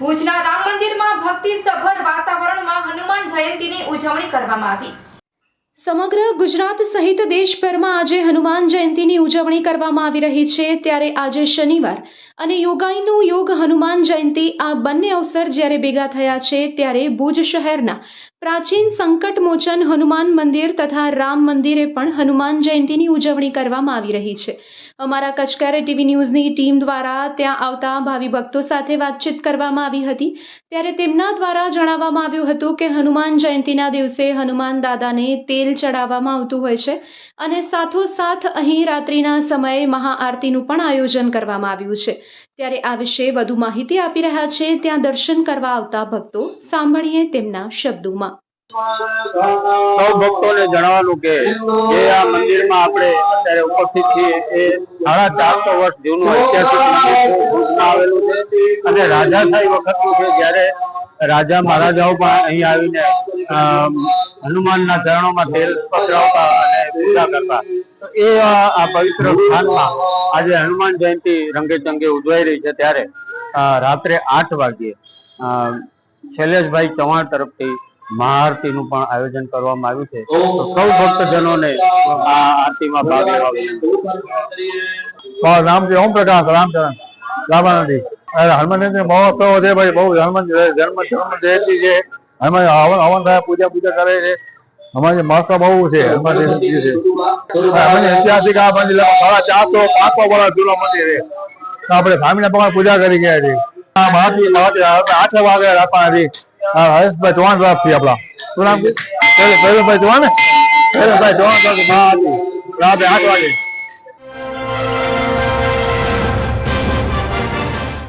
ભુજના રામ મંદિરમાં ભક્તિ સભર વાતાવરણમાં હનુમાન જયંતીની ઉજવણી કરવામાં આવી. સમગ્ર ગુજરાત સહિત દેશભરમાં આજે હનુમાન જયંતીની ઉજવણી કરવામાં આવી રહી છે. ત્યારે આજે શનિવાર અને યોગાઈનું યોગ હનુમાન જયંતી આ બંને અવસર જ્યારે ભેગા થયા છે ત્યારે ભુજ શહેરના પ્રાચીન સંકટમોચન હનુમાન મંદિર તથા રામ મંદિરે પણ હનુમાન જયંતીની ઉજવણી કરવામાં આવી રહી છે. અમારા કચકારે ટીવી ન્યૂઝની ટીમ દ્વારા ત્યાં આવતા ભાવિ ભક્તો સાથે વાતચીત કરવામાં આવી હતી. ત્યારે તેમના દ્વારા જણાવવામાં આવ્યું હતું કે હનુમાન જયંતીના દિવસે હનુમાન દાદાને તેલ ચડાવવામાં આવતું હોય છે અને સાથોસાથ અહીં રાત્રિના સમયે મહાઆરતીનું પણ આયોજન કરવામાં આવ્યું છે. ત્યારે આ વિશે વધુ માહિતી આપી રહ્યા છે. ત્યાં દર્શન કરવા આવતા ભક્તો સાંભળીએ તેમના શબ્દોમાં. સૌ ભક્તોને જણાવવાનું કે જે આ મંદિરમાં આપણે અત્યારે ઉપસ્થિત છીએ એ સાડા ચારસો વર્ષ જૂનું ઐતિહાસિક આવેલું છે. અને રાજાશાહી વખતનું છે જ્યારે રાજા મહારાજાઓ પણ અહીં આવીને હનુમાનના ચરણોમાં તેલ અને પૂજા કરતા. એ આ પવિત્ર સ્થાનમાં આજે હનુમાન જયંતિ રંગેચંગે ઉજવાઈ રહી છે ત્યારે રાત્રે આઠ વાગ્યે. શૈલેષભાઈ ચૌહાણ તરફથી મહાઆરતીનું પણ આયોજન કરવામાં આવ્યું છે. તો સૌ ભક્તજનોને આ આરતીમાં ભાગ લેવા વિનંતી. છે. ઓમ પ્રકાશ રામચરણ રામાનંદી. હનુમાન જયંતિ મહોત્સવ છે ભાઈ, બહુ હનુમાન જન્મ જન્મ જયંતિ છે. હનુમાન, હવન હવન થાય પૂજા પૂજા કરે છે. અમારે માસા બહુ છે હનુમાન ઐતિહાસિક આ મંદિર સાડા ચારસો પાંચસો વર્ષ જૂનો મંદિર છે. આપડે આપણે સ્વામિનારાયણ ભગવાન પૂજા કરી ગયા છે આ મહાથી મહાથી આઠ વાગે રાખવાના છે હરેશભાઈ ચૌહાણ રાખી આપણા. શું નામ છે? પૈલભાઈ ચૌહાણ ને? ચૌહાણ રાત્રે આઠ વાગે.